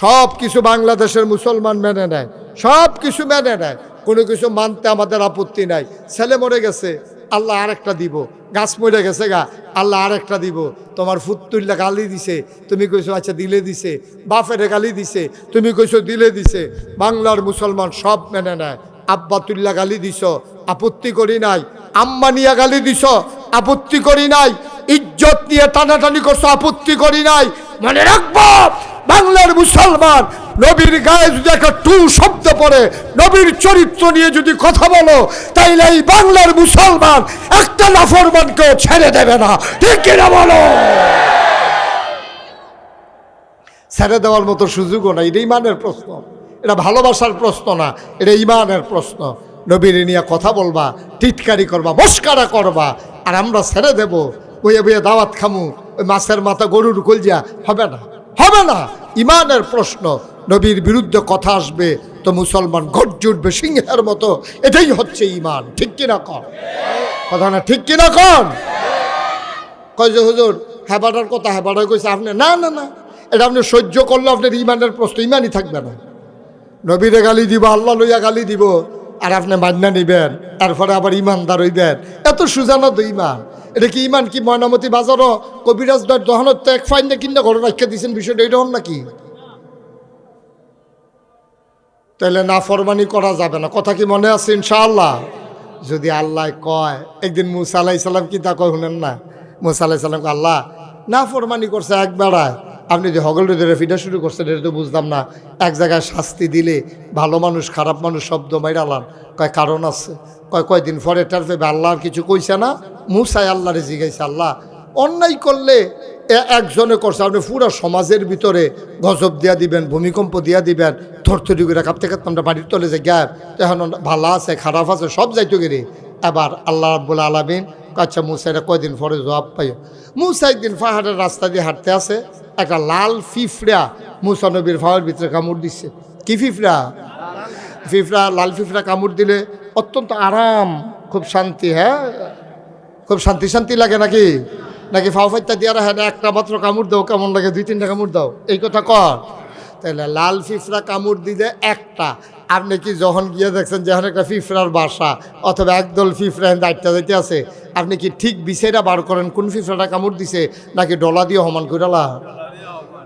সব কিছু বাংলাদেশের মুসলমান মেনে নেয় সব কিছু মেনে নেয়, কোনো কিছু মানতে আমাদের আপত্তি নাই। ছেলে মরে গেছে, আল্লাহ আরেকটা দিব। গাছ মরে গেছে গা, আল্লাহ আরেকটা দিব। তোমার ফুতুল্লা গালি দিছে, তুমি কইছো আচ্ছা দিলে দিছে। বাফেরে গালি দিছে, তুমি কইছো, দিলে দিছে। বাংলার মুসলমান সব মেনে নেয়। আব্বাতুল্লাহ গালি দিছ, আপত্তি করি নাই। আম্মানিয়া গালি দিছ, আপত্তি করি নাই। ইজ্জত নিয়ে টানাটানি করছ, আপত্তি করি নাই। মনে রাখব বাংলার মুসলমান, নবীর গায়ে যদি একটা টু শব্দ পড়ে, নবীর চরিত্র নিয়ে যদি কথা বলো, তাইলে এই বাংলার মুসলমান একটা নাফরমানকেও ছেড়ে দেবে না। ঠিক কিনা বলো? ছেড়ে দেওয়ার মতো সুযোগও না এটা ইমানের প্রশ্ন। এটা ভালোবাসার প্রশ্ন না। এটা ইমানের প্রশ্ন। নবীর নিয়ে কথা বলবা, টিটকারি করবা, মস্কারা করবা, আর আমরা ছেড়ে দেব। বইয়ে বইয়ে দাওয়াত খামু। ওই মাছের মাথা গরুর কলজিয়া হবে না। হবে না। ইমানের প্রশ্ন, নবীর বিরুদ্ধে কথা আসবে তো মুসলমান গর্জ উঠবে সিংহের মতো। এটাই হচ্ছে ইমান। ঠিক কিনা কন? কথা না, ঠিক কিনা কন? কয় হুজুর, হেবাটার কথা হেবাটা কইছে আপনি? না না না। এটা আপনি সহ্য করলে আপনার ইমানের প্রশ্ন ইমানই থাকবে না। নবীরে গালি দিব, আল্লাহ লইয়া গালি দিব, আর আপনি মান্না নিবেন, তারপরে আবার ইমানদার হইবেন। এত সুজানো তো ইমান। এটা কি ইমান? কি ময়নামতি বাজারও? কবিরাজ দয়ের দহনত তো এক ফাইন কিনা ঘরে রাখিয়া দিয়েছেন বিষয়টা এইরকম নাকি? তাহলে না ফরমানি করা যাবে না। কথা কি মনে আছে ইনশাআল্লাহ? যদি আল্লাহ কয়, একদিন মুসা আলাহি সাল্লাম কি তা কয় শুনেন না? মুসা আলাহি সাল্লাম আল্লাহ না ফরমানি করছে এক বেড়ায়। আপনি যে হগল ধরে ফিটা শুরু করছেন, এটা তো বুঝলাম না। এক জায়গায় শাস্তি দিলে ভালো মানুষ, খারাপ মানুষ শব্দ মাইরালাম কয় কারণ আছে। কয় কয়দিন পরে টার পেবে আল্লাহর কিছু কইছে না, মুসাই আল্লাহরে জিগাইছে আল্লাহ। অন্যায় করলে একজনে করছে, আপনি পুরো সমাজের ভিতরে গজব দিয়া দিবেন, ভূমিকম্প দিয়া দিবেন, থরথরি করে কাঁপতে কাঁপতে আমরা বাড়ির তলে যে গ্যাপ, এখন ভালো আছে, খারাপ আছে, সব যাইতো গেরে। এবার আল্লাহ রাব্বুল আলামিন আচ্ছা মুসা, এটা কয়দিন পরে জবাব পাইও? মুসা একদিন পাহাড়ের রাস্তা দিয়ে হাঁটতে আছে একটা লাল ফিফড়া মুসা নবীর ফাওয়ার ভিতরে কামড় দিচ্ছে কি ফিফড়া? ফিফড়া, লাল ফিফড়া কামড় দিলে অত্যন্ত আরাম, খুব শান্তি হ্যাঁ? খুব শান্তি শান্তি লাগে নাকি? নাকি ফাও ফাইতা দিয়ে হ্যাঁ একটা মাত্র কামড় দাও, কেমন লাগে দুই তিনটা কামড় দাও? এই কথা কর। তাহলে লাল ফিফড়া কামড় দিলে একটা আপনি কি যখন গিয়ে দেখছেন যখন একটা ফিফড়ার বাসা অথবা একদল ফিফড়া দায়িত্ব যাইতে আছে, আপনি কি ঠিক বিষয়টা বার করেন কোন ফিফড়াটা কামড় দিছে নাকি ডলা দিয়ে সমান করালা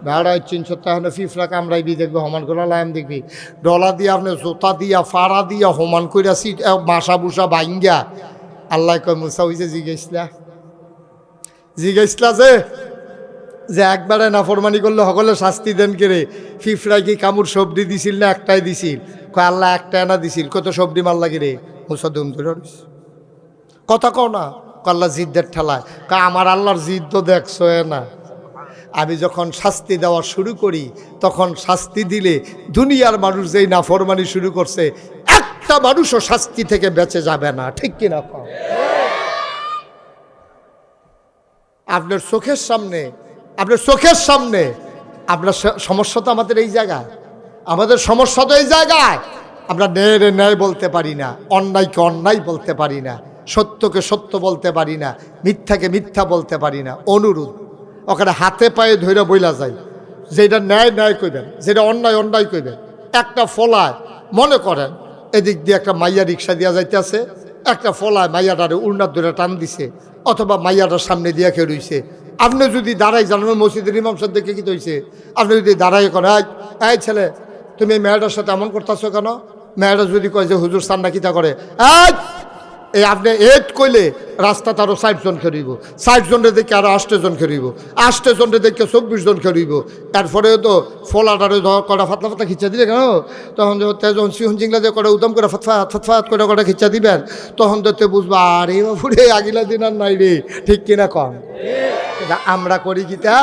বেড়া চিনশো তাহলে ফিফরা কামড়াইবি দেখবি সমান করে লাইম দেখবি। ডলা দিয়ে আপনি জোতা দিয়া, ফাড়া দিয়া সমান কইরা সিট বাসা বুসা বাইঙ্গা আল্লাহ কয়, মুসা হইছে জিজ্ঞাসলা। জিজ্ঞাসলা যে যে একবারে নাফরমানি করলে সকলে শাস্তি দেন কেরে ফিফরাই কি কামড় সবজি দিছিল না একটাই দিছিল? কয়, আল্লাহ একটা এনা দিছিল। কত সবজি মাল লাগে রে। মুসা ধরে কথা কও না। কল্লা জিদ্দের ঠেলায়। কা আমার আল্লাহর জিদ তো দেখছ না। আমি যখন শাস্তি দেওয়া শুরু করি, তখন শাস্তি দিলে দুনিয়ার মানুষ যেই নাফরমানি শুরু করছে, একটা মানুষও শাস্তি থেকে বেঁচে যাবে না। ঠিক কিনা? আপনার চোখের সামনে, আপনার চোখের সামনে, আপনার সমস্যা তো আমাদের এই জায়গায়। আমাদের সমস্যা তো এই জায়গায়। আমরা ন্যায়ের ন্যায় বলতে পারি না অন্যায়কে অন্যায় বলতে পারি না সত্যকে সত্য বলতে পারি না মিথ্যাকে মিথ্যা বলতে পারি না অনুরোধ। ওখানে হাতে পায়ে ধরে বইলা যায় যেটা ন্যায় ন্যায় কইবেন যেটা অন্যায় অন্যায় কইবেন একটা ফলায় মনে করেন এদিক দিয়ে একটা মাইয়া রিক্সা দিয়া যাইতেছে একটা ফলায় মাইয়াটারে উড়নার ধরে টান দিছে অথবা মাইয়াটার সামনে দিয়া খেয়ে রইছে। আপনি যদি দাঁড়াই জানেন মসজিদের ইমাম সাহেব দেখে কি হইছে? আপনি যদি দাঁড়াই করে "এই, এই ছেলে তুমি মেয়েটার সাথে এমন করতেছো কেন? মেয়েটা যদি কয় যে হুজুর সান্না কিতা করে? এই আপনি এট কইলে রাস্তা তারও ষাট জন খেরিব ষাট জনের দেখে আরও আষ্টে জন খেরিব আষ্টে জনের দেখে চব্বিশ জন খেরিব এরপরে তো ফলাটারে ধর কটা ফাতলা ফাতলা খিচা দিলে কেন? তখন যে তে যখন সিহন চিংলা যে কটা উদম করে ফাতফাত ফাতফাত করে কটা খিচা দিবেন? তখন তো বুঝবা, আরে বাবুরে আগিলা দিন আর নাই রে। ঠিক কিনা কম আমরা করি কিতা?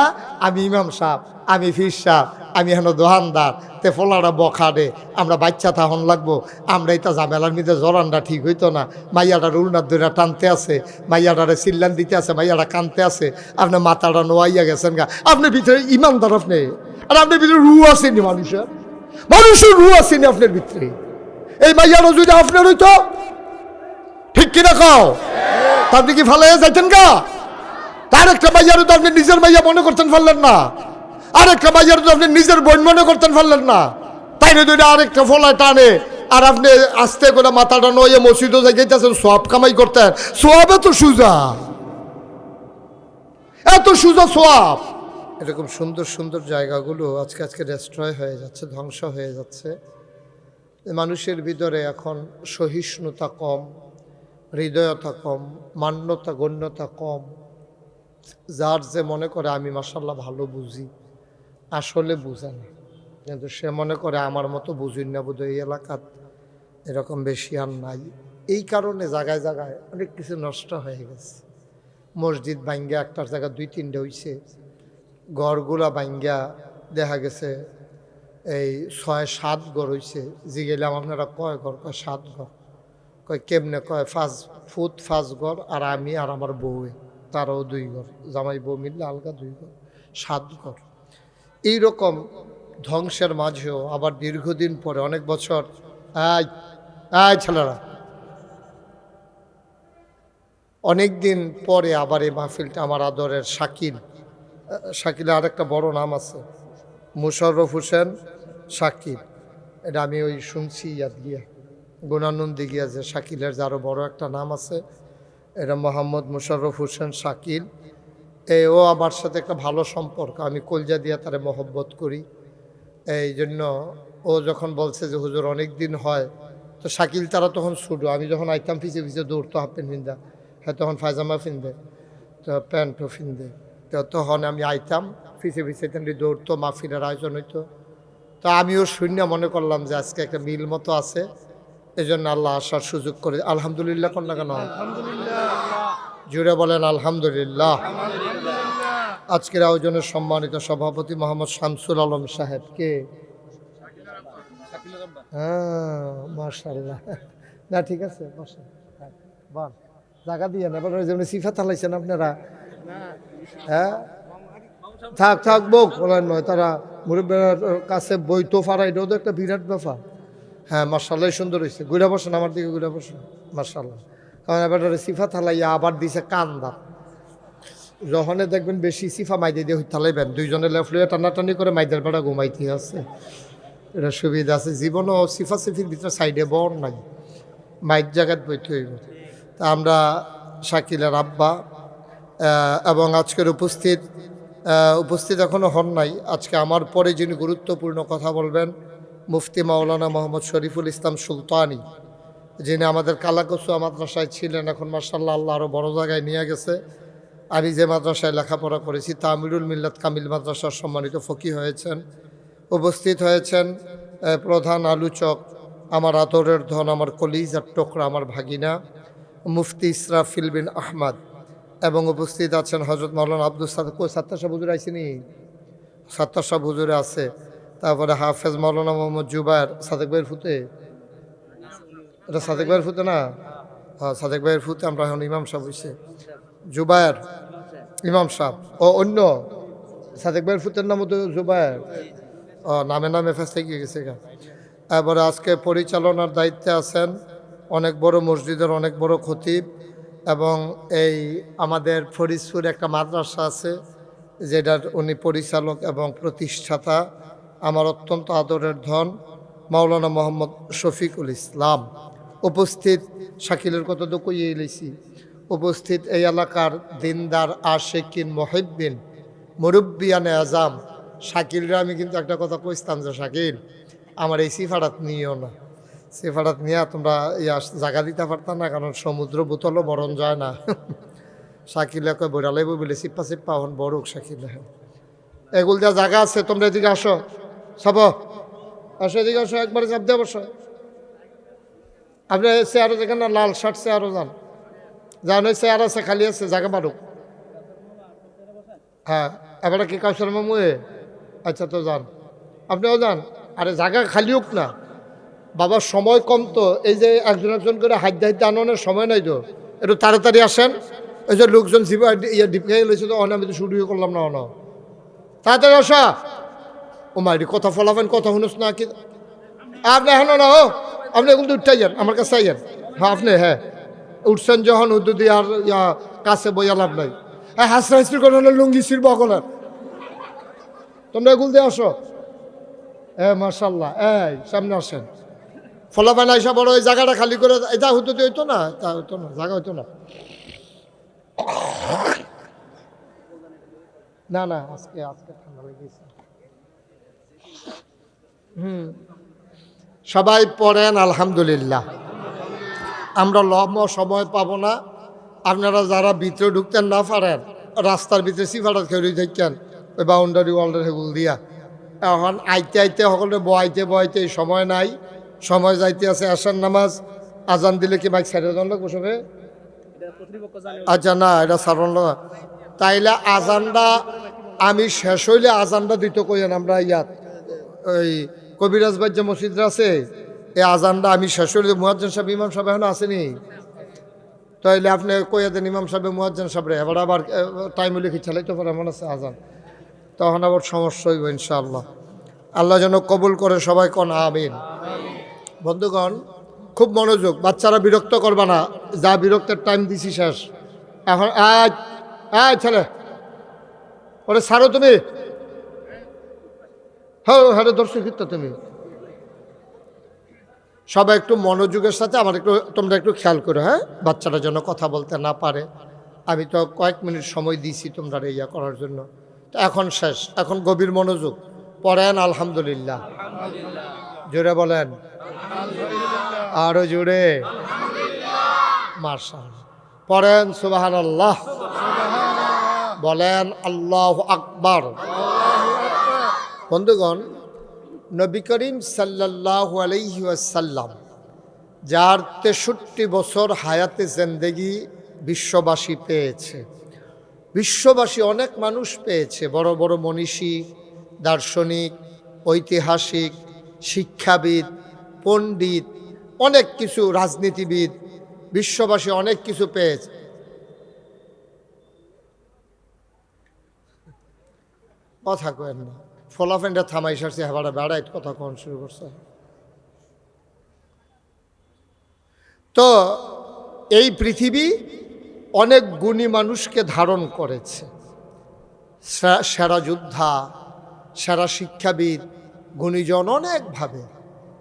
আমি ইমাম সাহ আমি ফির সাহ আমি হেন দোহানদার, তে ফলাটা বখা দে, আমরা বাচ্চা থাহন লাগবো। আমরা এটা জামেলার মধ্যে জরানটা ঠিক হইতো না। মাইয়াটার উড়নার দইরা টানতে আছে, মাইয়াটারে চিল্লান দিতে আছে, মাইয়াটা কানতে আছে। আপনার মাথাটা নোয়াইয়া গেছেন গা। আপনার ভিতরে ইমানদার আপনি। আর আপনার ভিতরে রু আসেনি মানুষের। মানুষের রু আসেনি আপনার ভিতরে। এই মাইয়াটা যদি আপনার হইতো, ঠিক কিনা তা আপনি কি ফালাইয়া যাইতেন গা? তার একটা মাইয়ারও তো আপনি নিজের মাইয়া মনে করতেন পারলেন না। আরেকটা বাইয়ের তো আপনি নিজের বোন মনে করতেন পারলেন না। তাই না দুইটা আরেকটা ফলায় টানে। আর আপনি আস্তে করে মাথাটা নয়ে মসজিদও যাইতেছেন সব কামাই করতেন। সব এত সুজা। এত সুজা সোয়াব। এরকম সুন্দর সুন্দর জায়গাগুলো আজকে আজকে ডেস্ট্রয় হয়ে যাচ্ছে, ধ্বংস হয়ে যাচ্ছে। মানুষের ভিতরে এখন সহিষ্ণুতা কম, হৃদয়তা কম, মান্যতা, গণ্যতা কম। যার যে মনে করে, আমি মাসাল্লাহ ভালো বুঝি। আসলে বুঝে না। কিন্তু সে মনে করে, আমার মতো বুঝি না বোধ এই এলাকাত, এরকম বেশি আর নাই। এই কারণে জায়গায় জায়গায় অনেক কিছু নষ্ট হয়ে গেছে। মসজিদ ভাঙ্গা একটার জায়গা দুই তিনটে হইছে। গড়গুলা ভাঙ্গা দেখা গেছে, এই ছয়, সাত গড় হইছে। জিগেলাম আপনারা কয় ঘর, কয় সাত ঘর। কয় কেমনে কয় ফাঁস ফুট ফাঁস ঘর আর আমি আর আমার বউয়ে, তারও দুই ঘর। জামাই বউ মিললে আলগা দুই ঘর, সাত ঘর। এইরকম ধ্বংসের মাঝেও আবার দীর্ঘদিন পরে, অনেক বছর, আয় আয় ছেলেরা। অনেক দিন পরে আবার এই মাহফিলটা আমার আদরের শাকিল। শাকিলের আরেকটা বড় নাম আছে, মুশাররফ হোসেন শাকিল। এটা আমি ওই শুনছি ইয়াদ গিয়া, গুণানন্দে গিয়া যে শাকিলের যে আরও বড় একটা নাম আছে, এটা মোহাম্মদ মুশাররফ হোসেন শাকিল। এ ও আমার সাথে একটা ভালো সম্পর্ক। আমি কলজা দিয়া তারে মহব্বত করি। এই জন্য ও যখন বলছে যে হুজুর অনেক দিন হয়। তো শাকিল তারা তখন ছুটো আমি যখন আইতাম পিছিয়ে পিছিয়ে দৌড়তো হাফ প্যান্ট ফিন্দা হ্যাঁ তখন ফায়জামা ফিনবে তো প্যান্টও ফিনবে তো তখন আমি আইতাম পিছিয়ে পিছিয়ে তেমনি দৌড়তো মাহফিলের আয়োজন হইতো। তো আমিও শূন্য মনে করলাম যে আজকে একটা মিল মতো আছে। এই জন্য আল্লাহ আসার সুযোগ করে আলহামদুলিল্লাহ কন না কেন জুড়ে বলেন আলহামদুলিল্লাহ। আজকের আয়োজনের সম্মানিত সভাপতি মোহাম্মদ শামসুল আলম সাহেব কে? হ্যাঁ মার্শাল্লাহ না ঠিক আছে বসেন। হ্যাঁ, জায়গা দিয়ে না যেমন সিফা থালাইছেন আপনারা। হ্যাঁ? থাক থাক বোক বলেন নয় তারা মুরব্বের কাছে বই তো ফারা এটাও তো একটা বিরাট ব্যাপার। হ্যাঁ মার্শাল্লাহ সুন্দর হয়েছে। ঘুরে বসেন আমার দিকে ঘুরে বসেন মার্শাল্লাহ কারণ এবার সিফা থালাইয়া আবার দিছে কান্দা যখনে দেখবেন বেশি সিফা মাইদে দিয়ে থালাইবেন দুইজনে লেফলিয়ে টানাটানি করে মাইদের বেড়া ঘুমাইতে আছে এটা সুবিধা আছে, জীবনও সিফা সিফির ভিতরে সাইডে বর নাই মাইক জায়গাত বইতে হইব। তা আমরা শাকিলের আব্বা এবং আজকের উপস্থিত উপস্থিত এখনও হন নাই। আজকে আমার পরে যিনি গুরুত্বপূর্ণ কথা বলবেন, মুফতি মাওলানা মোহাম্মদ শরীফুল ইসলাম সুলতানি, যিনি আমাদের কালাকসুয়া মাদ্রাসায় ছিলেন, এখন মার্শাল্লাহ আল্লাহ আরও বড় জায়গায় নিয়ে গেছে। আমি যে মাদ্রাসায় লেখাপড়া করেছি তামিরুল মিল্লাত কামিল মাদ্রাসার সম্মানিত ফকি হয়েছেন। উপস্থিত হয়েছেন প্রধান আলোচক, আমার আদরের ধন, আমার কলিজার টোকরা, আমার ভাগিনা, মুফতি ইসরাফিল বিন আহমদ। এবং উপস্থিত আছেন হজরত মৌলানা আব্দুল সাদ কই, সাত্তার শাহ হুজুর আইসিনি সাত্তার শাহ হুজুরে আছে। তারপরে হাফেজ মৌলানা মোহাম্মদ জুবায়ের, সাদেক ভাইয়ের ফুতে? এটা সাদেক ভাইয়ের ফুতে না? হ্যাঁ সাদেক ভাইয়ের ফুতে, আমরা এখন ইমাম সাহেব হইছে। জুবায়ের ইমাম সাহেব। ও অন্য সাদেক ভাইয়ের ফুতের নাম তো জুবায়ের। ও, নামে নামে ফেসে গিয়ে গেছে এবারে আজকে পরিচালনার দায়িত্বে আছেন অনেক বড় মসজিদের অনেক বড় খতিব এবং এই আমাদের ফরিদপুর একটা মাদ্রাসা আছে যেটার উনি পরিচালক এবং প্রতিষ্ঠাতা। আমার অত্যন্ত আদরের ধন মাওলানা মোহাম্মদ শফিকুল ইসলাম। উপস্থিত শাকিলের কথা তো এলেছি উপস্থিত এই এলাকার দিনদার, আশেকিন মহিবিন মুরব্বিয়ানে আজাম। শাকিলরা আমি কিন্তু একটা কথা কইতাম যে, শাকিল, আমার এই সিফারাত নিও না। সিফারাত নিয়ে তোমরা ইয়া জায়গা দিতে পারতাম না, কারণ সমুদ্র বোতলও বরণ যায় না। শাকিলে কয় বইরালাই বই বলে সিপ্পা সিপ্পা হন বড়ুক শাকিলে এগুল যা জায়গা আছে, তোমরা এদিকে আসো। সব, আসো এদিকে আসো, একবারে চাপ দিয়ে বসো। আপনি চেয়ারও দেখেন না, লাল শার্ট চেয়ারও যান যান ওই চেয়ার আছে, খালি আছে জায়গা মারুক। হ্যাঁ এবারে কি কাউসার মামু আচ্ছা তো যান। আপনিও যান। আরে জায়গা খালি হোক না। বাবার সময় কম তো। এই যে একজন একজন করে হাইতে হাইতে আনানোর সময় নাই তো। একটু তাড়াতাড়ি আসেন। এই যে লোকজন জিবা ইয়ে ডিপকে লইছে তো অন আমি তো শুরু করলাম না অন তাড়াতাড়ি আসা। ও মাইরি, কথা ফলাবেন কথা শুনুস না, কি আপনি এখন না ও আপনি এখন উঠতে যান, আমার কাছে আইয়েন। হ্যাঁ আপনি হ্যাঁ। উঠছেন যখন উদ্যুদি আর ইয়া কাছে বইয়া লাভ নাই। হ্যাঁ হাসরা হাসরি করেন লুঙ্গি ছিড়ব কলার তোমরা এগুল দিয়ে আসো। এ মার্শাল্লাহ এই সামনে আসেন। ফলাফান আইসা বড় ওই জায়গাটা খালি করে এটা হতো তো হইতো না, তা হইতো না, জায়গা হইতো না। না না, আজকে আজকে ঠান্ডা লেগেছে হুম। সবাই পড়েন, আলহামদুলিল্লাহ। আমরা লম্ব সময় পাবো না। আপনারা যারা ভিতরে ঢুকতেন না পারেন, রাস্তার ভিতরে সিফাটা খেয়ে থাকেন ওই বাউন্ডারি ওয়ালটা সেগুলো দিয়া। এখন আইতে আইতে সকলে বয়াইতে বয়াইতে সময় নাই। সময় যাইতে আছে আসার নামাজ। আজান দিলে কি বাইক সাইডে জন লোক আচ্ছা না, এটা সারণ তাইলে আজানটা আমি শেষ হইলে আজানটা দিতে কইেন আমরা ইয়াত। ওই কবিরাজ বাদ যে মসজিদরা আছে? এই আজানটা আমি শেষ হইলে মুয়াজ্জেন সাহেব, ইমাম সাহেব এখন আসেনি? তাইলে আপনি কইয়া দেন, ইমাম সাহেব, মুয়াজ্জেন সাহেব এবার আবার টাইম কি চালাইতে পারে? এমন আছে আজান। তখন আবার সমস্যা হইব ইনশাআল্লাহ। আল্লাহ যেন কবুল করে সবাই কন, আমিন। বন্ধুগণ, খুব মনোযোগ, বাচ্চারা বিরক্ত করবা না। যা বিরক্তের টাইম দিছি শেষ। এখন, আয় আয় ছেলে। ওরে সারো তুমি। হ্যাঁ হ্যাঁ দর্শক তুমি। সবাই একটু মনোযোগের সাথে আমার একটু, তোমরা একটু খেয়াল করো হ্যাঁ? বাচ্চারা যেন কথা বলতে না পারে। আমি তো কয়েক মিনিট সময় দিয়েছি তোমরা ইয়া করার জন্য। তো এখন শেষ, এখন গভীর মনোযোগ। পড়েন, আলহামদুলিল্লাহ। জোরে বলেন। আরও জোরে। মার্শাল পড়েন সুবাহান আল্লাহ বলেন, আল্লাহ আকবর। বন্ধুগণ নবী করিম সাল্লাহ আলহি আসাল্লাম যার তেষট্টি বছর হায়াতে জেন্দেগি বিশ্ববাসী পেয়েছে। বিশ্ববাসী অনেক মানুষ পেয়েছে, বড় বড় মনীষী, দার্শনিক, ঐতিহাসিক, শিক্ষাবিদ, পণ্ডিত, অনেক কিছু রাজনীতিবিদ, বিশ্ববাসী অনেক কিছু পেয়েছে। কথা কেন না। ফলাফেনটা থামাই সারছে হেবাটা বেড়াই কথা কন, শুরু করছে। তো এই পৃথিবী অনেক গুণী মানুষকে ধারণ করেছে। সেরা যোদ্ধা, সেরা শিক্ষাবিদ, গুণীজন অনেকভাবে।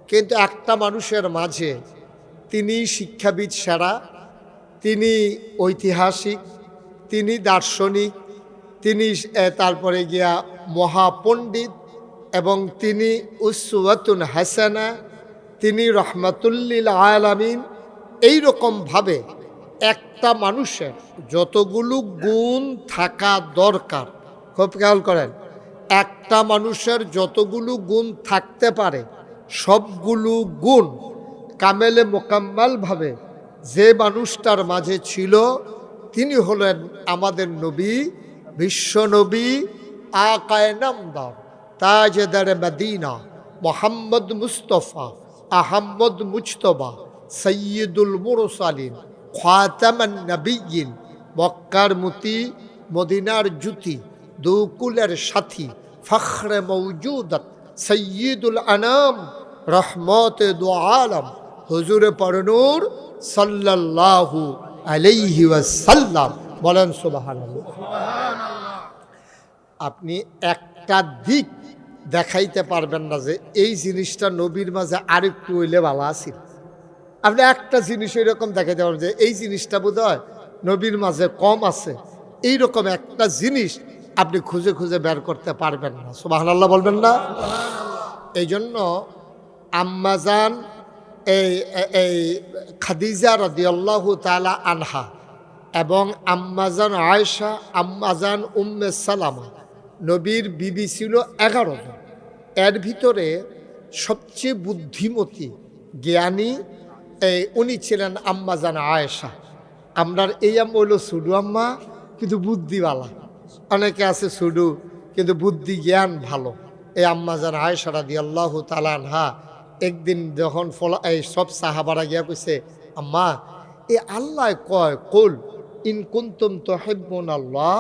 কিন্তু একটা মানুষের মাঝে তিনি শিক্ষাবিদ সেরা, তিনি ঐতিহাসিক, তিনি দার্শনিক, তিনি তারপরে গিয়া মহাপণ্ডিত এবং তিনি উসওয়াতুন হাসানা, তিনি রহমাতুল্লিল আলামিন, এইরকমভাবে একটা মানুষের যতগুলো গুণ থাকা দরকার, খুব খেয়াল করেন, একটা মানুষের যতগুলো গুণ থাকতে পারে, সবগুলো গুণ কামেলে মোকাম্মালভাবে যে মানুষটার মাঝে ছিল, তিনি হলেন আমাদের নবী বিশ্বনবী আকায় নামদার, তাজেদার মদিনা, মোহাম্মদ মুস্তফা, আহম্মদ মুজতবা, সৈয়দুল মুরসালিন, খাতামান নবীন মক্কার মুতি, মদিনার জুতি দুকুলের সাথী, ফখরে মৌজুদত সৈয়দুল আনাম, রহমত দু আলম হুজুরে পরনুর সাল্লাল্লাহু আলাইহি ওয়াসাল্লাম। বলেন সুবহানাল্লাহ। আপনি একটা দিক দেখাইতে পারবেন না যে এই জিনিসটা নবীর মাঝে আরেকটু হইলে ভালো আছিল। আপনি একটা জিনিস এরকম দেখাইতে পারবেন যে এই জিনিসটা বোধ হয় নবীর মাঝে কম আছে। এইরকম একটা জিনিস আপনি খুঁজে খুঁজে বের করতে পারবেন না। সুবাহ বলবেন না? এই জন্য আম্মাজান এই এই খাদিজা রদিয়াল্লাহু তালা আনহা এবং আম্মাজান আয়েশা আম্মাজান উম্মে সালামা নবীর বিবি ছিল এগারো জন। এর ভিতরে সবচেয়ে বুদ্ধিমতী, জ্ঞানী, এই উনি ছিলেন আম্মাজান আয়েশা। আমরার এই আম্মা হইল সুডু আম্মা, কিন্তু বুদ্ধিওয়ালা অনেকে আছে সুডু, কিন্তু বুদ্ধি জ্ঞান ভালো। এই আম্মাজান আয়েশা রাদি আল্লাহ তালানহা একদিন যখন ফলা, এই সব সাহাবারা গিয়া কইছে, আম্মা, এ আল্লাহ কয়, কুল, ইন কুন্তুম তুহিব্বুন আল্লাহ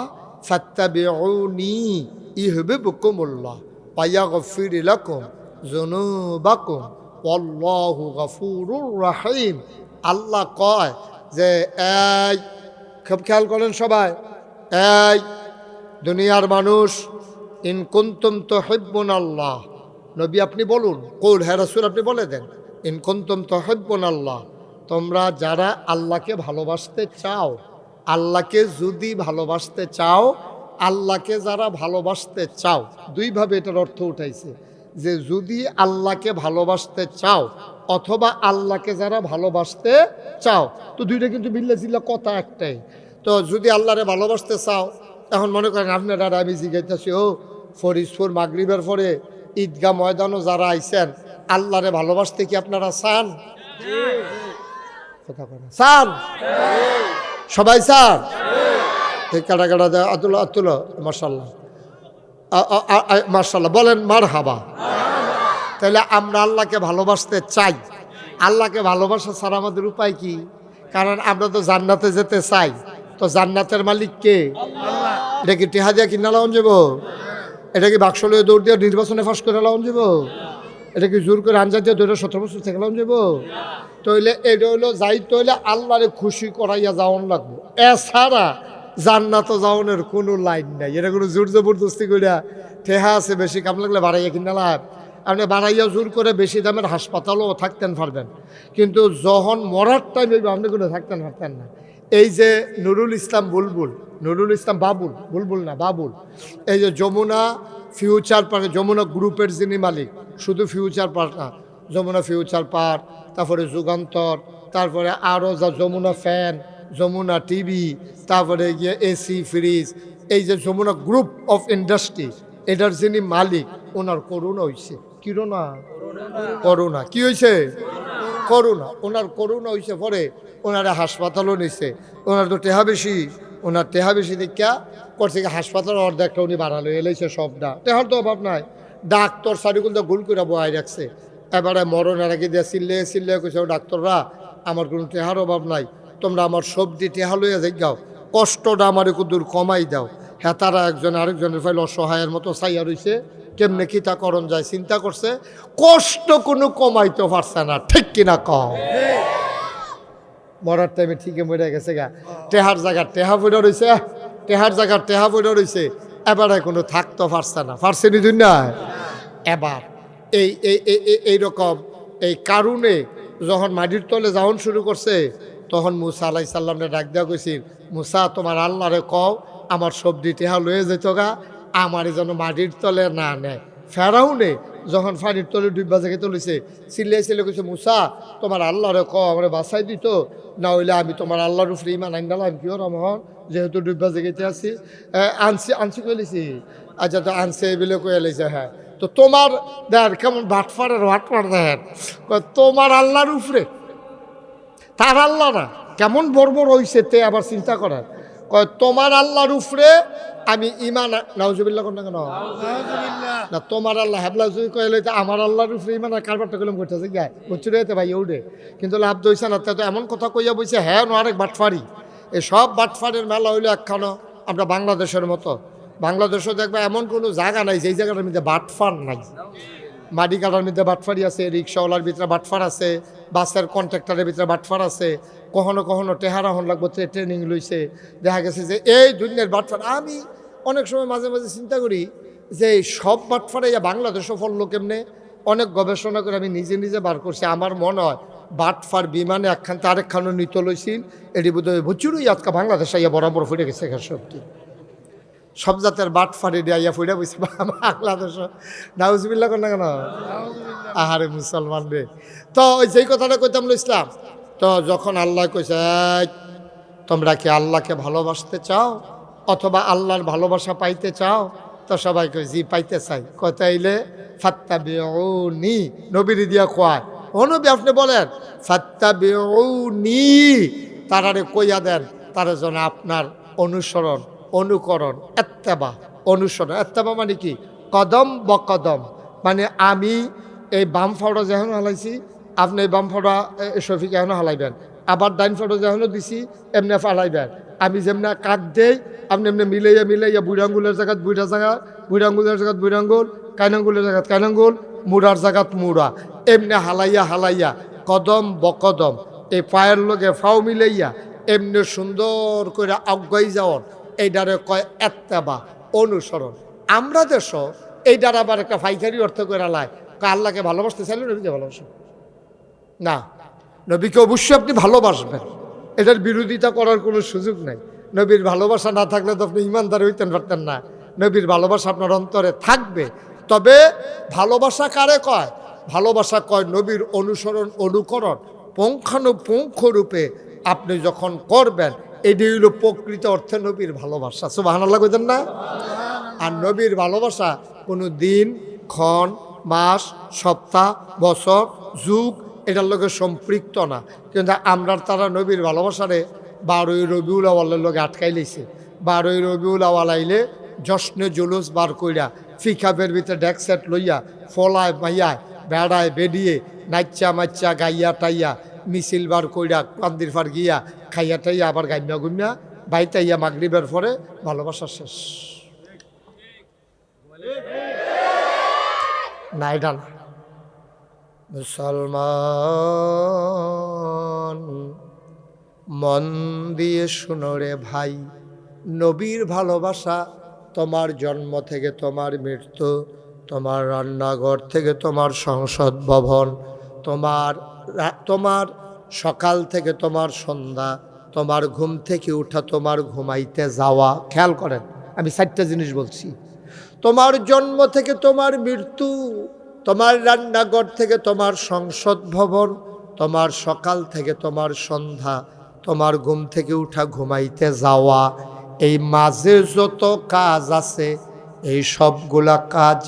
আল্লাহ কয় যে, এই, খুব খেয়াল করেন সবাই, এই দুনিয়ার মানুষ, ইন কুন্তুম তো হেব্বন আল্লাহ নবী আপনি বলুন, কৌল হ্যাঁ রসুল, আপনি বলে দেন, ইন কুন্তুম তো হেব্বন আল্লাহ তোমরা যারা আল্লাহকে ভালোবাসতে চাও আল্লাহকে যদি ভালোবাসতে চাও আল্লাহকে যারা ভালোবাসতে চাও দুইভাবে এটার অর্থ উঠাইছে। যে যদি আল্লাহকে ভালোবাসতে চাও অথবা আল্লাহকে যারা ভালোবাসতে চাও তো দুইটা কিন্তু মিল্লা জিল্লা কথা একটাই। তো যদি আল্লাহরে ভালোবাসতে চাও এখন মনে করেন আপনারা আমি জিজ্ঞাসি ও ফরিদপুর মাগরিবের পরে ঈদগাহ ময়দানও যারা আইছেন আল্লাহরে ভালোবাসতে কি আপনারা চান? কথা। চান? সবাই স্যার? এই কাটা কাটা দেয় আতুল আতুল মার্শাল্লাহ মার্শাল্লাহ বলেন মার হাবা তাহলে আমরা আল্লাহকে ভালোবাসতে চাই। আল্লাহকে ভালোবাসা ছাড়া আমাদের উপায় কি? কারণ আমরা তো জান্নাতে যেতে চাই। তো জান্নাতের মালিক কে? এটা কি টেহা দিয়া কিনা লাউন যাব? এটা কি বাক্স লয়ে দৌড় দিয়ে নির্বাচনে ফাঁস করে লাউন যাব? এটা কি জোর করে আনজা দিয়ে দৌড়ে সতেরো বছর থেকে লাউন যাব তইলে এটা হইল যাইতে হইলে আল্লাহরে খুশি করাইয়া যাওয়ান লাগবো। এছাড়া জান্নাত যাওয়ানের কোনো লাইন নাই। এটা কোনো জোর জবরদস্তি করিয়া টেহা আছে, বেশি কাম লাগলে বাড়াইয়া কিনা লাভ? আপনি বাড়াইয়া জোর করে বেশি দামের হাসপাতালও থাকতেন পারবেন। কিন্তু যখন মরার টাইম হইবে, আপনি কোনো থাকতেন পারতেন না। এই যে নুরুল ইসলাম বুলবুল, নুরুল ইসলাম বাবুল, বুলবুল না, বাবুল। এই যে যমুনা ফিউচার পার্ক, যমুনা গ্রুপের যিনি মালিক, শুধু ফিউচার পার্ক না, যমুনা ফিউচার পার্ক, তারপরে যুগান্তর, তারপরে আরও যা যমুনা ফ্যান, যমুনা টিভি, তারপরে গিয়ে এসি ফ্রিজ, এই যে যমুনা গ্রুপ অফ ইন্ডাস্ট্রি, এটার যিনি মালিক, ওনার করুণা হয়েছে কিরোনা করোনা কি হয়েছে করুণা। ওনার করুণা হয়েছে পরে ওনারা হাসপাতালও নিছে। ওনার তো টেহা বেশি। ওনার টেহা বেশি দেখা করছে কি হাসপাতালের অর্ধেকটা উনি বাড়ালো এলেছে সবটা টেহার তো অভাব নাই। ডাক্তার সারিগুলো তো গুল করে বহাই রাখছে। এবারে মরণের আগে দিয়ে চিল্লে চিল্লে কইছে "ও ডাক্তাররা আমার কোনো টেহার অভাব নাই। তোমরা আমার সবজি টেহা লইয়া যাই যাও কষ্টটা আমার একটু দূর কমাই দাও। হ্যাঁ তারা একজন আরেকজনের ফাইল অসহায়ের মতো চাইয়া রইছে। কেমনে কিতা করণ যায় চিন্তা করছে। কষ্ট কোনো কমাইতে পারছে না ঠিক কিনা কম মরার টাইমে ঠিকই মরে গেছে গা। টেহার জায়গা টেহা পড়ে রয়েছে টেহার জায়গা টেহা পড়ে রয়েছে এবারে কোনো থাকতে পারছে না। পারছে নি দুনিয়ায় এবার, এই এই, এই- এই- কারণে যখন মাটির তলে যাওন শুরু করছে, তখন মুসা আলাই সাল্লামনে ডাক দেওয়া গেছিল মুসা, তোমার আল্লাহরে কও, আমার সবজি টেহা লয়ে যেত গা, আমার যেন মাটির তলে না নেয়। ফেরাউনে যখন পানির তলে ডুববা জায়গায় তুলেছে চিল্লাই চিল্লে কইছে, মুসা, তোমার আল্লাহরে ক আমার বাসাই দিত না হইলে আমি তোমার আল্লাহর উপরে ইমান আইন ডালাম কি ওর আমার যেহেতু ডুববা জায়গাতে আছি। আনছি আনছি কইলেছি আচ্ছা তো আনছে এগুলো কয়ে লাইছে হ্যাঁ। তো তোমার, দেখ, কেমন বাটফারের বাটফার দেখেন তোমার আল্লাহর উপরে। তার আল্লাহ না। কেমন বর্বর হইছে তে আবার চিন্তা করার। কয়, তোমার আল্লাহর উপরে আমি ইমান নাউজুবিল্লাহ কোন? কেন না, তোমার আল্লাহ হ্যাবলা যদি কয়ে তো আমার আল্লাহর উপরে ইমান আর কারবারটা কলম করতেছে গায়ে, বুঝছি রে? ভাই উঠে কিন্তু লাভ দইছে না, তে এমন কথা কইয়া বইছে হ্যাঁ আরেক বাটফারি। এই সব বাটফারের মেলা হইল একখানো, আমরা বাংলাদেশের মতো। বাংলাদেশও দেখবে এমন কোনো জায়গা নাই, যেই জায়গাটার মধ্যে বাটফার নাই। মাটি কাটার মধ্যে বাটফারি আছে, রিক্সাওয়ালার ভিতরে বাটফার আছে, বাসের কন্ট্রাক্টরের ভিতরে বাটফার আছে, কখনো কখনো টেহারা হন লাগবো ট্রেনিং লইছে। দেখা গেছে যে এই দুনিয়ার বাটফার, আমি অনেক সময় মাঝে মাঝে চিন্তা করি যে সব বাটফারে ইয়া বাংলাদেশও ফললো কেমনে? অনেক গবেষণা করে আমি নিজে নিজে বার করছি। আমার মনে হয় বাটফার বিমানে একখান তার আরেকখানও নিত লইছিল এটি বোধ হয় ভুচুরই আজকে বাংলাদেশে ইয়া বরাবর ফুটে গেছে এখানে সত্যি। সব জাতের বাট ফাড়ি দিয়া ইয়া ফুড়ে বসে বাংলাদেশ নাউজবিল্লা কর না কেন? আহারে মুসলমান রে। তো ওই যেই কথাটা কইতাম ইসলাম তো যখন আল্লাহ কইছে "এই, তোমরা কি আল্লাহকে ভালোবাসতে চাও? অথবা আল্লাহর ভালোবাসা পাইতে চাও? তো সবাই কই জি, পাইতে চাই। কতাইলে ফাত্তা বেউনি নবীর দিয়া কোয়ায় ও নবী, আপনি বলেন ফাত্তা বেউনি তারারে কইয়া দেন, তারা যেন আপনার অনুসরণ, অনুকরণ, এত্তেবা, অনুসরণ, এত্তেবা মানে কি? কদম ব কদম। মানে আমি এই বাম ফাওড়া যেমন হালাইছি, আপনি এই বাম ফাওড়া শফিক এখন হালাইবেন। আবার ডাইন ফাওড়া যেমন দিছি, এমনি ফালাইবেন আমি যেমনি কাক দেই আপনি এমনি মিলাইয়া মিলাইয়া বুড়াঙ্গুলের জায়গাত বুড়া জায়গা বুড়াঙ্গুলের জায়গাত বুড়াঙ্গুল কাইনাঙ্গুলের জায়গাত কাইনাঙ্গুল মুড়ার জায়গাত মুড়া এমনি হালাইয়া হালাইয়া, কদম বকদম, এই পায়ের লগে ফাও মিলাইয়া এমনি সুন্দর করে আগাই যাওয়ার এইটারে কয় এত্তেবা অনুসরণ। আমরা দেশ এইটার আবার একটা ফাইকারি অর্থ করে লায়। আল্লাহকে ভালোবাসতে চাইলে নবীকে ভালোবাসো না, নবীকে অবশ্যই আপনি ভালোবাসবেন। এটার বিরোধিতা করার কোনো সুযোগ নাই। নবীর ভালোবাসা না থাকলে তো আপনি ইমানদার হইতেন, পারতেন না। নবীর ভালোবাসা আপনার অন্তরে থাকবে। তবে ভালোবাসা কারে কয়? ভালোবাসা কয় নবীর অনুসরণ, অনুকরণ। পুঙ্খানুপুঙ্খ রূপে আপনি যখন করবেন, এটি হইল প্রকৃত অর্থে নবীর ভালোবাসা। সুবাহ কইতেন না? আর নবীর ভালোবাসা কোনো দিন, ক্ষণ, মাস, সপ্তাহ, বছর, যুগ এটার লোকের সম্পৃক্ত না। কিন্তু আমরা তারা নবীর ভালোবাসারে বারোই রবিউল আওয়ালের লোকে আটকাই লাইছে। বারোই রবিউল আওয়াল আইলে জশ্নে জুলুস বার কইরা ফিকাবের ভিতরে ডেক সেট লইয়া ফলায় মাইয়ায় বেড়ায় বেডিয়ে নাচ্চা মাচ্চা গাইয়া টাইয়া মিছিল বার কইরা কান্দির ফার গিয়া খাইয়া টাইয়া আবার গাইমা গুমিয়া বাইতাইয়া মাগরিবের পরে ভালোবাসা শেষ। না এটা মুসলমান। মন দিয়ে শুনো রে ভাই, নবীর ভালোবাসা তোমার জন্ম থেকে তোমার মৃত্যু, তোমার রান্নাঘর থেকে তোমার সংসদ ভবন, তোমার তোমার সকাল থেকে তোমার সন্ধ্যা, তোমার ঘুম থেকে উঠা তোমার ঘুমাইতে যাওয়া। খেয়াল করেন, আমি চারটা জিনিস বলছি। তোমার জন্ম থেকে তোমার মৃত্যু তোমার রান্নাঘর থেকে তোমার সংসদ ভবন, তোমার সকাল থেকে তোমার সন্ধ্যা, তোমার ঘুম থেকে উঠা ঘুমাইতে যাওয়া, এই মাঝে যত কাজ আছে, এই সবগুলা কাজ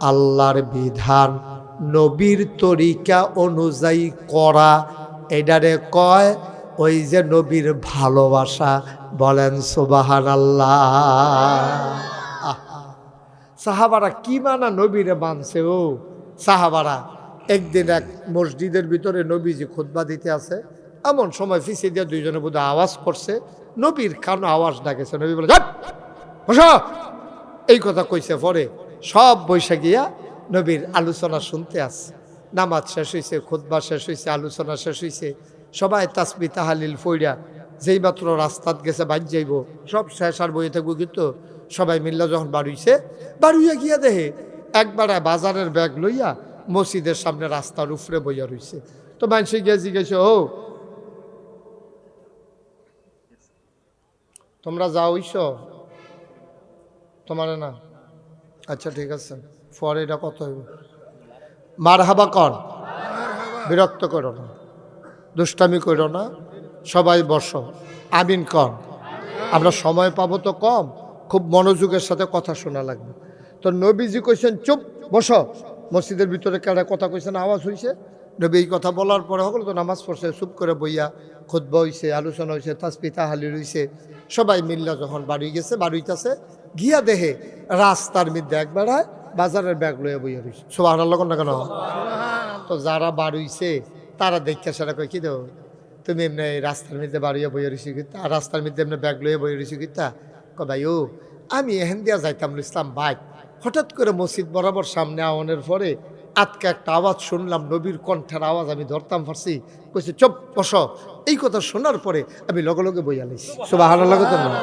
আল্লাহর বিধান, নবীর তরিকা অনুযায়ী করা, এটারে কয়, ওই যে নবীর ভালোবাসা, বলেন সুবাহান আল্লাহ সাহাবারা কি মানা নবীরে মানছে ও? সাহাবারা একদিন এক মসজিদের ভিতরে নবীজি খুতবা দিতে আছে। এমন সময় ফিসে দিয়ে দুইজনে বোধ আওয়াজ করছে। নবীর কারণ আওয়াজ ডাকেছে। নবী বলে "যাক, এই কথা কইছে পরে সব বৈশা গিয়া নবীর আলোচনা শুনতে আসছে নামাজ শেষ হয়েছে খুতবা শেষ হয়েছে আলোচনা শেষ হয়েছে সবাই তাসবি তাহালিল ফইরা যেই মাত্র রাস্তাত গেছে বাজ যাইব। সব শেষ আর বইয়ে থাকব কিন্তু সবাই মিল্লা যখন বাড়ুইছে বাড়ুইয়া গিয়া দেহে একবারে বাজারের ব্যাগ লইয়া মসজিদের সামনে রাস্তার উপরে বইয়া রইছে। তো মানুষে গিয়ে জিজ্ঞেস, ও, তোমরা যাওইছ তোমার না? আচ্ছা ঠিক আছে ফর এটা কত হইব? মার হাবা কর, বিরক্ত করো না, দুষ্টামি করো না, সবাই বসো, আমিন কর, আমরা সময় পাবো তো কম, খুব মনোযোগের সাথে কথা শোনা লাগবে। তো নবীজি কইছেন, চুপ, বসো। মসজিদের ভিতরে কেডা কথা কইছেন আওয়াজ হইছে। নবী এই কথা বলার পরে সকলে তো নামাজ পড়ছে, চুপ করে বইয়া খুদ্া হইছে, আলোচনা হইছে তাসপিতা হালি রইছে সবাই মিল্লা যখন বাড়ি গেছে, বাড়িতেছে, গিয়া দেহে রাস্তার মধ্যে এক বেড়ায় বাজারের ব্যাগ লইয়া বইয়া রইছে। সব আনার লগন না কেন? তো যারা বাড়ইছে তারা দেখতে সেটা কই কি দেও তুমি এমনি এই রাস্তার মধ্যে বাড়িয়ে বইয়ে রয়েছি কিতা রাস্তার মধ্যে এমনি ব্যাগ লইয়ে বইয়ে রয়েছি কিতা ক ভাই, ও, আমি এহেন দিয়া যাইতাম ইসলাম বাইক হঠাৎ করে মসজিদ বরাবর সামনে আওয়ানের পরে আজকে একটা আওয়াজ শুনলাম নবীর কণ্ঠের আওয়াজ আমি ধরতাম ফার্সি। কইছে চপ বস। এই কথা শোনার পরে আমি লগে লগে বইয়া লাইছি। লাগে না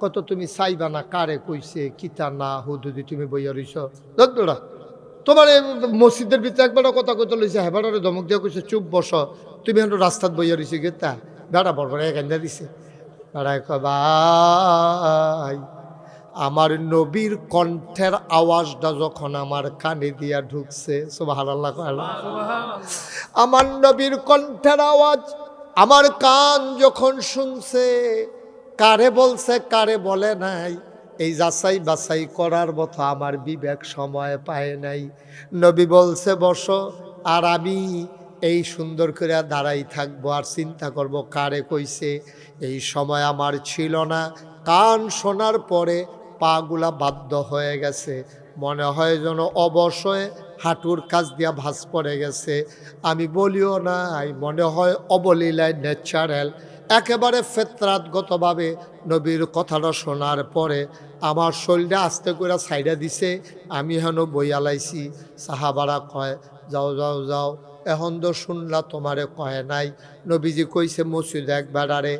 কত তুমি চাইবা না কারে কইছে কিতা না হুদুদি তুমি বইয়া রইছ? দোড়া তোমার এই মসজিদের ভিতরে একবার কথা কইতে লইছে হেবারে ধমক দিয়ে কইছে চুপ বস। তুমি এখন রাস্তাত বইয়া রইছে গেতা। বেড়া বড় বড় এখানটা দিছে। বেড়ায় ভাই আমার নবীর কণ্ঠের আওয়াজটা যখন আমার কানে দিয়া ঢুকছে। আমার নবীর কণ্ঠের আওয়াজ, আমার কান যখন শুনছে, কারে বলছে, কারে বলে নাই, এই যাচাই বাছাই করার মতো আমার বিবেক সময় পায় নাই। নবী বলছে, বসো, আর আমি এই সুন্দর করে দাঁড়াই থাকব, আর চিন্তা করব কারে কইছে। এই সময় আমার ছিল না। কান শোনার পরে পাগুলা বাধ্য হয়ে গেছে। মনে হয় যেন অবশ্যই হাঁটুর কাজ দিয়া ভাস পড়ে গেছে। আমি বলিও নাই, মনে হয় অবলীলায় ন্যাচারাল একেবারে ফেতরাতগতভাবে নবীর কথাটা শোনার পরে আমার শরীরটা আস্তে করে সাইডা দিছে, আমি হেন বইয়ালাইছি সাহাবারা কয়, যাও যাও যাও, এখন তো শুনলা তোমারে কয় নাই। নবীজি কইছে, মসজিদ একবার আরে।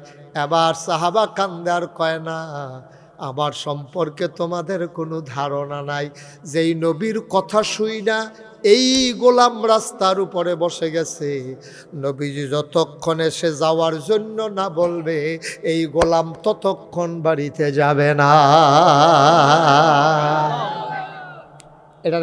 এবার সাহাবা কান্দার কয়, না আমার সম্পর্কে তোমাদের কোনো ধারণা নাই। যেই নবীর কথা শুই না এই গোলাম রাস্তার উপরে বসে গেছে। নবীজি যতক্ষণ এসে যাওয়ার জন্য না বলবে এই গোলাম ততক্ষণ বাড়িতে যাবে না। এটা